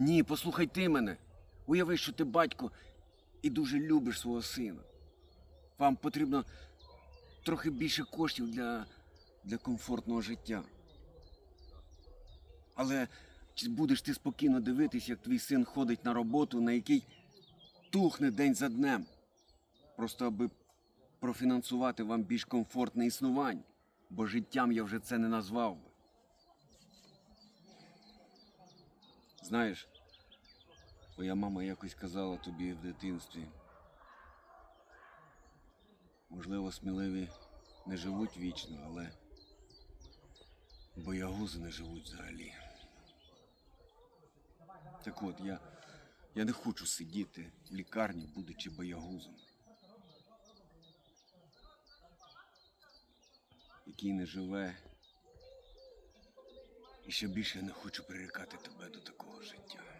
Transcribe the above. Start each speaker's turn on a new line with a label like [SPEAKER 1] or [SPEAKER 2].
[SPEAKER 1] Ні, послухай ти мене. Уяви, що ти батько і дуже любиш свого сина. Вам потрібно трохи більше коштів для, для комфортного життя. Але чи будеш ти спокійно дивитись, як твій син ходить на роботу, на який тухне день за днем, просто аби профінансувати вам більш комфортне існування, бо життям я вже це не назвав би. Знаєш, твоя мама якось казала тобі в дитинстві. Можливо, сміливі не живуть вічно, але боягузи не живуть взагалі. Так от, я, я не хочу сидіти в лікарні, будучи боягузом. Який не живе. І ще більше не хочу прирікати тебе до такого життя.